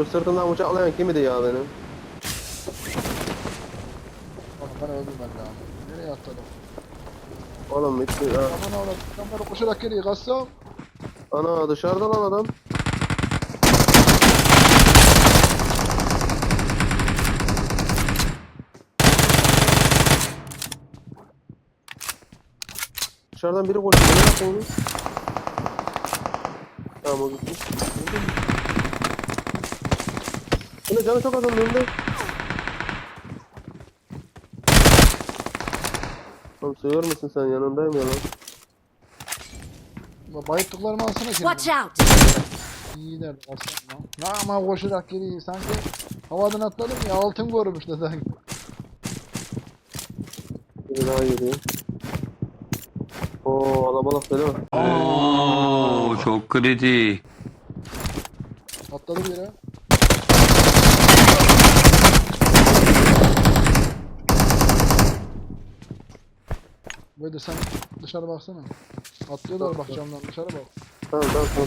Şu sırtından bıçaklayan kimdi ya benim? Oğlum ben öldüm ben ya. Nereye atladım? Oğlum bitti ya. Aman oğlum. Adamları koşarak geliyor. Kassam. Ana dışarıda lan adam. Dışarıdan biri koşuyor. Ne yaptın onu? Tamam o gitti. Yine canı çok adamın önünde. Oğlum sığıyor musun sen yanındayım ya lan. Ulan Bayıttıklarımı alsana Watch kendine. out! İyi derdim alsana lan. Ya ama koşarak geliyor. Sanki havadan atladım ya altın görmüş de sanki. Biri daha geliyor. Oo alabalık böyle mi? Oo, çok kritik. Atladı bir yere. Böyle sen dışarı baksana. Atlıyorlar bak camdan dışarı bak. Tamam tamam tamam.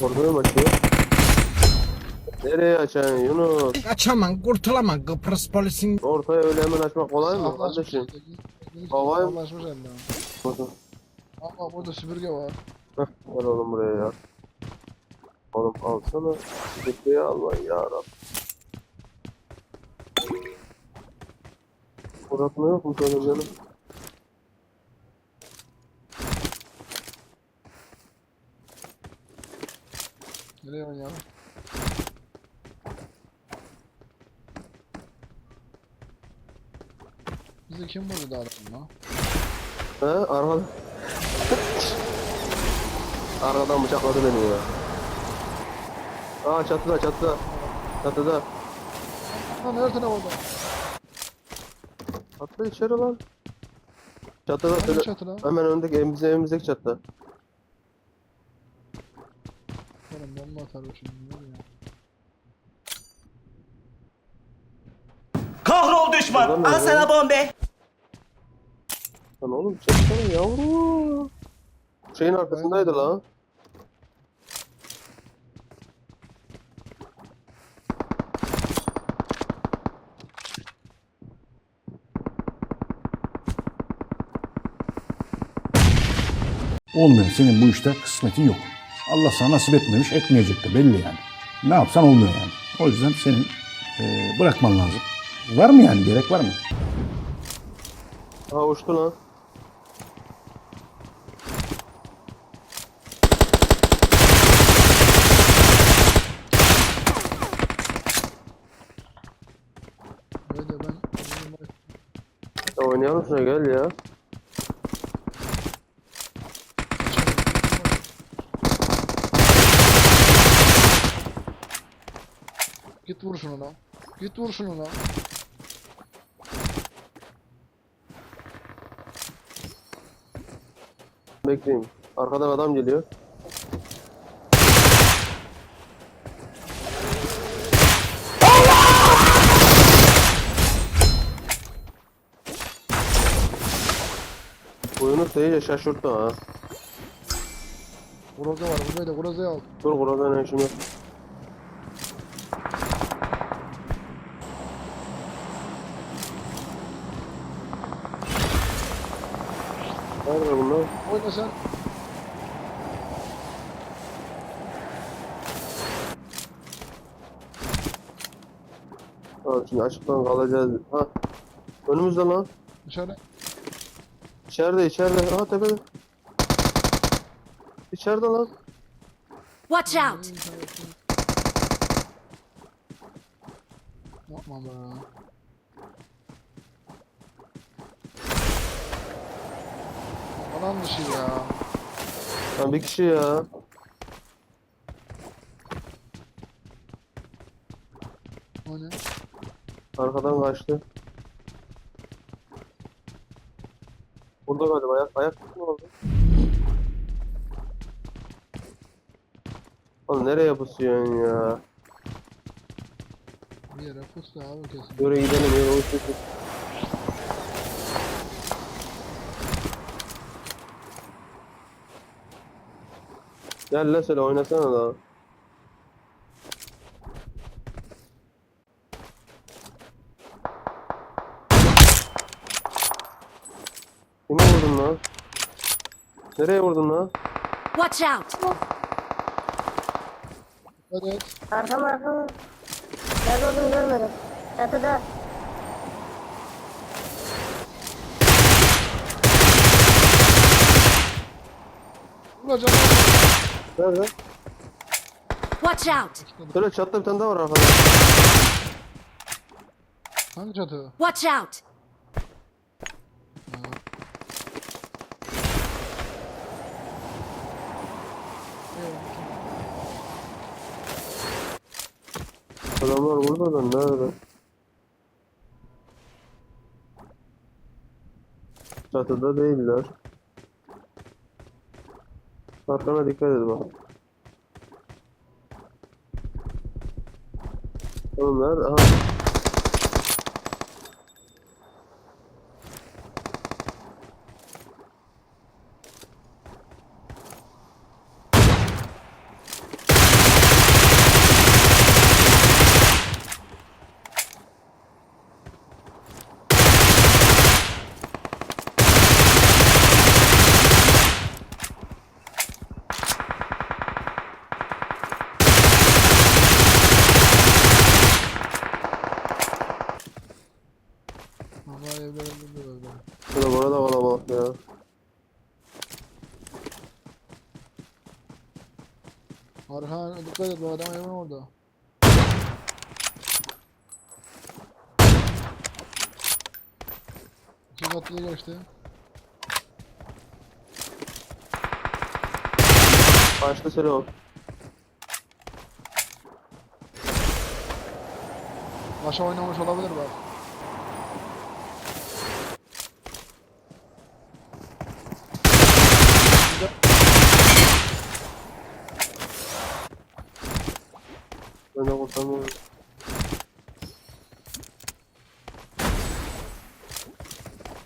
Orada mı açıyor? Nereye açacaksın Yunus? Açamam, kurtulamam Kıbrıs polisin Ortaya öyle hemen açmak kolay mı kardeşim? işte. Havaya mı? Sağlaşmış elde. Orada. Ama burada süpürge var. Heh, gel oğlum buraya ya. Oğlum alsana. Süpürgeyi al lan ya Rab. Uğratma yok mu senin canım? Nereye oynayalım? Bizi kim vurdu da adam lan? He arkadan. Arkadan bıçakladı beni ya. Aa çatıda çatıda. Çatıda. Lan nerede ne oldu? Atla içeri lan. Çatıda Hangi şöyle. çatı lan? Hemen öndeki evimizin evimizdeki çatıda. Oğlum bomba atar o şimdi. Nereye? Kahrol düşman. Al sana bombe. Lan oğlum çeksene yavrum. Şeyin arkasındaydı lan. Olmuyor. Senin bu işte kısmetin yok. Allah sana nasip etmemiş, etmeyecek de belli yani. Ne yapsan olmuyor yani. O yüzden senin e, bırakman lazım. Var mı yani? Gerek var mı? Ha uçtu lan. Böyle ben... Ya oynayalım şuna gel ya. Git vur şunu lan. Git vur şunu lan. Bekleyin. Arkadan adam geliyor. İyice şaşırttı ha. Groza var. Burayı da grozayı al. Dur burada ne yok. Nerede bunlar? Oyna sen. Ha, şimdi açıktan kalacağız. Ha. Önümüzde lan. Dışarı. İçeride içeride. Ha tepede. İçeride lan. Watch out! Yapma be. Alan dışı ya. Lan bir kişi ya. O ne? Arkadan kaçtı. Burada galiba ayak ayak mı oldu? Oğlum nereye pusuyorsun ya? Bir yere pustu abi kesin. Yürü gidelim yürü uç uç uç. Gel la söyle oynasana da. Kimi vurdun lan? Nereye vurdun lan? Watch out! Evet. Arkam arkam. Nerede olduğunu görmedim. Çatıda. Vuracağım. Nerede? Watch out! Söyle çatta bir tane daha var arkada. Hangi çatı? Watch out! Adamlar burada da nerede? Çatıda değiller. Arkana dikkat et bak. Oğlum nerede? Vallahi evlerin bir böyle. Şurada bana da kalabalık ya. Arhan dikkat et bu adam hemen orada. İki katlıya geçti. Başka söyle o. Başa oynamış olabilir bak. De kurtarmıyorum.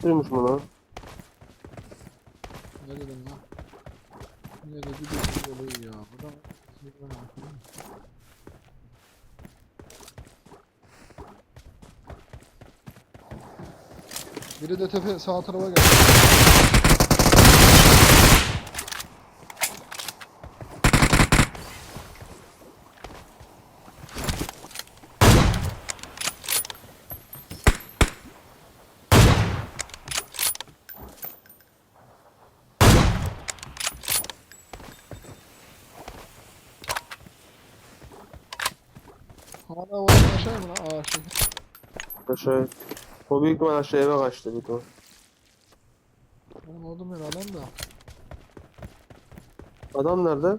Sürmüş mü lan? Ne dedim lan? Ne dedi bir oluyor ya. Bu da Biri de tepe sağ tarafa geldi. Hala o aşağı mı lan ağaçtaki? Aşağı. O büyük ihtimal aşağı eve kaçtı büyük ihtimal. Oğlum oldum herhalde da. Adam nerede?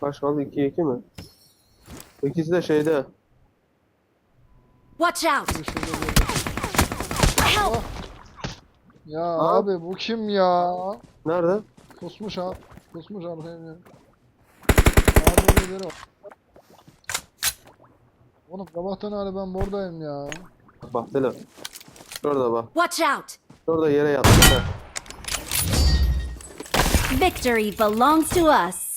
Kaç kaldı? 2 2 mi? İkisi de şeyde. Watch out! Bir bir- Help! Ya Ha? abi bu kim ya? Nerede? Kusmuş abi. Kusmuş abi. Abi var. Oğlum sabahtan hali ben buradayım ya. Bak Delo. Şurada bak. Watch out! Şurada yere yattı. Victory belongs to us!